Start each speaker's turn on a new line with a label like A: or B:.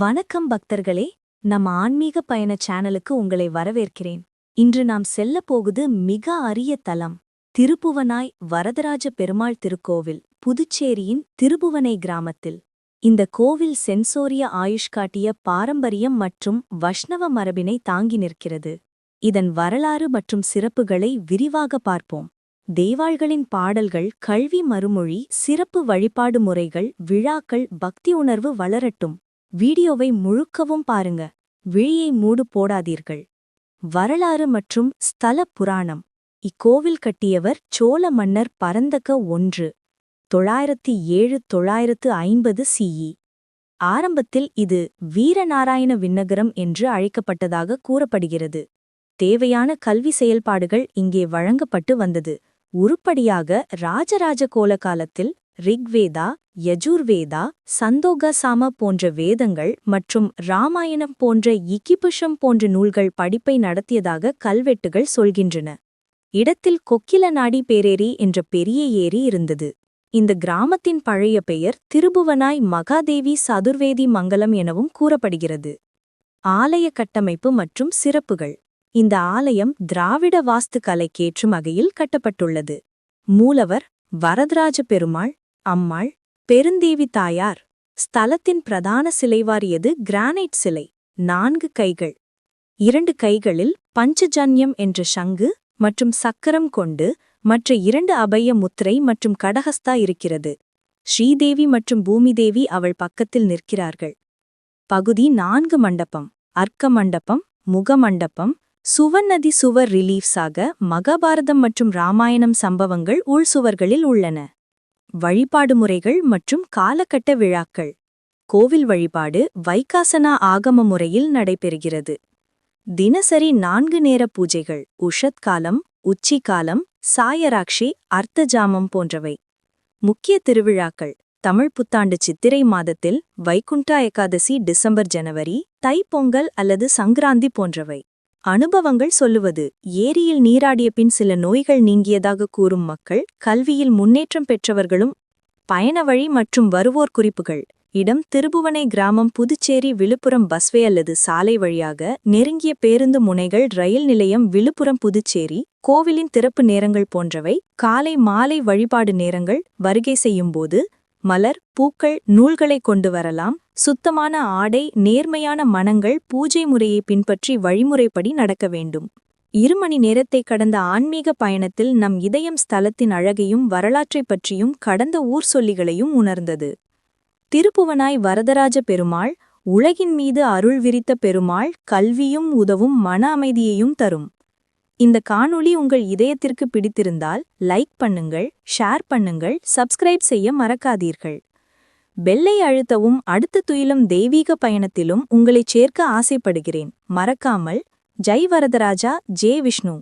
A: வணக்கம் பக்தர்களே நம்ம ஆன்மீக பயண சேனலுக்கு உங்களை வரவேற்கிறேன். இன்று நாம் செல்லப்போகுது மிக அரிய தலம் திருப்புவனாய் வரதராஜ பெருமாள் திருக்கோவில் புதுச்சேரியின் திருபுவனை கிராமத்தில். இந்த கோவில் சென்சோரிய ஆயுஷ் காட்டிய பாரம்பரியம் மற்றும் வஷ்ணவ மரபினை தாங்கி நிற்கிறது. இதன் வரலாறு மற்றும் சிறப்புகளை விரிவாக பார்ப்போம். தேவாள்களின் பாடல்கள் கல்வி மறுமொழி சிறப்பு வழிபாடு முறைகள் விழாக்கள் பக்தி உணர்வு வளரட்டும். வீடியோவை முழுக்கவும் பாருங்க. விழியை மூடு போடாதீர்கள். வரலாறு மற்றும் ஸ்தல புராணம். இக்கோவில் கட்டியவர் சோழ மன்னர் பரந்தக ஒன்று தொள்ளாயிரத்தி ஏழு தொள்ளாயிரத்து ஐம்பது சிஇ ஆரம்பத்தில் இது வீரநாராயண விண்ணகரம் என்று அழைக்கப்பட்டதாக கூறப்படுகிறது. தேவையான கல்வி செயல்பாடுகள் இங்கே வழங்கப்பட்டு வந்தது. உருப்படியாக ராஜராஜ கோல காலத்தில் ரிக்வேதா யஜூர்வேதா சந்தோகசாம போன்ற வேதங்கள் மற்றும் ராமாயணம் போன்ற இக்கிபுஷம் போன்ற நூல்கள் படிப்பை நடத்தியதாக கல்வெட்டுகள் சொல்கின்றன. இடத்தில் கொக்கில நாடி பேரேரி என்ற பெரிய ஏரி இருந்தது. இந்த கிராமத்தின் பழைய பெயர் திருபுவனாய் மகாதேவி சதுர்வேதி மங்கலம் எனவும் கூறப்படுகிறது. ஆலய கட்டமைப்பு மற்றும் சிறப்புகள். இந்த ஆலயம் திராவிட வாஸ்து கலைக்கேற்றும் வகையில் கட்டப்பட்டுள்ளது. மூலவர் வரதராஜ பெருமாள் அம்மாள் பெருந்தேவி தாயார் ஸ்தலத்தின் பிரதான சிலைவாரியது கிரானைட் சிலை. நான்கு கைகள். இரண்டு கைகளில் பஞ்சஜன்யம் என்ற சங்கு மற்றும் சக்கரம் கொண்டு மற்ற இரண்டு அபய முத்திரை மற்றும் கடகஸ்தா இருக்கிறது. ஸ்ரீதேவி மற்றும் பூமிதேவி அவள் பக்கத்தில் நிற்கிறார்கள். பகுதி நான்கு மண்டபம். அர்க்க மண்டபம் முகமண்டபம் சுவநதி சுவர் ரிலீஃப்ஸாக மகாபாரதம் மற்றும் ராமாயணம் சம்பவங்கள் உள்சுவர்களில் உள்ளன. வழிபாடு முறைகள் மற்றும் காலகட்ட விழாக்கள். கோவில் வழிபாடு வைகாசனா ஆகம முறையில் நடைபெறுகிறது. தினசரி நான்கு நேர பூஜைகள் உஷத்காலம் உச்சிகாலம் சாயராக்ஷி அர்த்தஜாமம் போன்றவை. முக்கிய திருவிழாக்கள் தமிழ் புத்தாண்டு சித்திரை மாதத்தில் வைகுண்டா ஏகாதசி டிசம்பர் ஜனவரி தைப்பொங்கல் அல்லது சங்கராந்தி போன்றவை. அனுபவங்கள் சொல்லுவது ஏரியில் நீராடிய பின் சில நோய்கள் நீங்கியதாக கூறும் மக்கள் கல்வியில் முன்னேற்றம் பெற்றவர்களும் பயண வழி மற்றும் வருவோர் குறிப்புகள். இடம் திருபுவனை கிராமம் புதுச்சேரி விழுப்புரம் பஸ்வே அல்லது சாலை வழியாக நெருங்கிய பேருந்து முனைகள் ரயில் நிலையம் விழுப்புரம் புதுச்சேரி கோவிலின் திறப்பு நேரங்கள் போன்றவை காலை மாலை வழிபாடு நேரங்கள் வருகை செய்யும்போது மலர் பூக்கள் நூல்களை கொண்டு வரலாம். சுத்தமான ஆடை நேர்மையான மனங்கள் பூஜை முறையை பின்பற்றி வழிமுறைப்படி நடக்க வேண்டும். இரு மணி நேரத்தை கடந்த ஆன்மீக பயணத்தில் நம் இதயம் ஸ்தலத்தின் அழகையும் வரலாற்றைப் பற்றியும் கடந்த ஊர் சொல்லிகளையும் உணர்ந்தது. திருப்புவனாய் வரதராஜ பெருமாள் உலகின் மீது அருள் விரித்த பெருமாள் கல்வியும் உதவும் மன அமைதியையும் தரும். இந்த காணொளி உங்கள் இதயத்திற்கு பிடித்திருந்தால் லைக் பண்ணுங்கள் ஷேர் பண்ணுங்கள் சப்ஸ்கிரைப் செய்ய மறக்காதீர்கள். பெல்லை அழுத்தவும் அடுத்த துயிலும் தெய்வீக பயணத்திலும் உங்களைச் சேர்க்க ஆசைப்படுகிறேன். மறக்காமல். ஜெய் வரதராஜா. ஜே விஷ்ணு.